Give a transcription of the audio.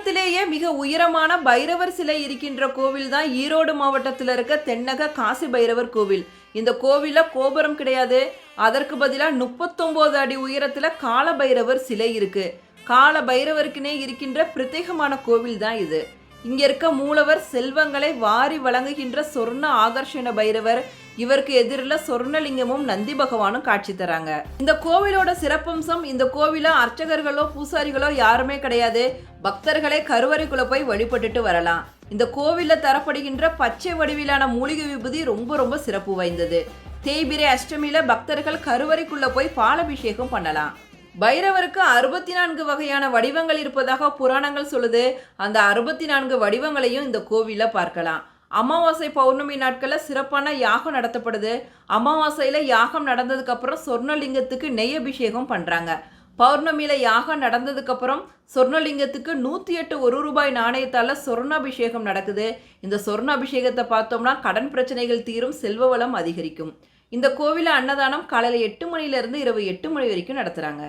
உலகத்திலேயே மிக உயரமான பைரவர் சிலை இருக்கின்ற கோவில் தான் ஈரோடு மாவட்டத்தில் இருக்க தென்னக காசி பைரவர் கோவில். இந்த கோவிலில் கோபுரம் கிடையாது. அதற்கு பதிலாக முப்பத்தொம்போது அடி உயரத்தில் கால பைரவர் சிலை இருக்கு. கால பைரவருக்குனே இருக்கின்ற பிரத்யேகமான கோவில் தான் இது. இங்க இருக்க மூலவர் செல்வங்களை வாரி வழங்குகின்ற சொர்ண ஆகர்ஷண பைரவர். இவருக்கு எதிரில் சொர்ணலிங்கமும் நந்தி பகவானும் காட்சி தராங்க. இந்த கோவிலோட சிறப்பம்சம் இந்த கோவில அர்ச்சகர்களோ பூசாரிகளோ யாருமே கிடையாது. பக்தர்களே கருவறைக்குள்ள போய் வழிபட்டுட்டு வரலாம். இந்த கோவிலில் தரப்படுகின்ற பச்சை வடிவிலான மூலிகை விபூதி ரொம்ப ரொம்ப சிறப்பு வாய்ந்தது. தேய்பிரை அஷ்டமியில பக்தர்கள் கருவறைக்குள்ள போய் பாலபிஷேகம் பண்ணலாம். பைரவருக்கு அறுபத்தி நான்கு வகையான வடிவங்கள் இருப்பதாக புராணங்கள் சொல்லுது. அந்த அறுபத்தி நான்கு வடிவங்களையும் இந்த கோவிலில் பார்க்கலாம். அமாவாசை பௌர்ணமி நாட்களில் சிறப்பான யாகம் நடத்தப்படுது. அமாவாசையில் யாகம் நடந்ததுக்கப்புறம் சொர்ணலிங்கத்துக்கு நெய் அபிஷேகம் பண்ணுறாங்க பௌர்ணமியில் யாகம் நடந்ததுக்கப்புறம் சொர்ணலிங்கத்துக்கு நூற்றி எட்டு ஒரு ரூபாய் நாணயத்தால் சொர்ணாபிஷேகம் நடக்குது. இந்த சொர்ணாபிஷேகத்தை பார்த்தோம்னா கடன் பிரச்சனைகள் தீரும் செல்வ வளம் அதிகரிக்கும். இந்த கோவிலில் அன்னதானம் காலையில் எட்டு மணிலேருந்து இரவு எட்டு மணி வரைக்கும் நடத்துகிறாங்க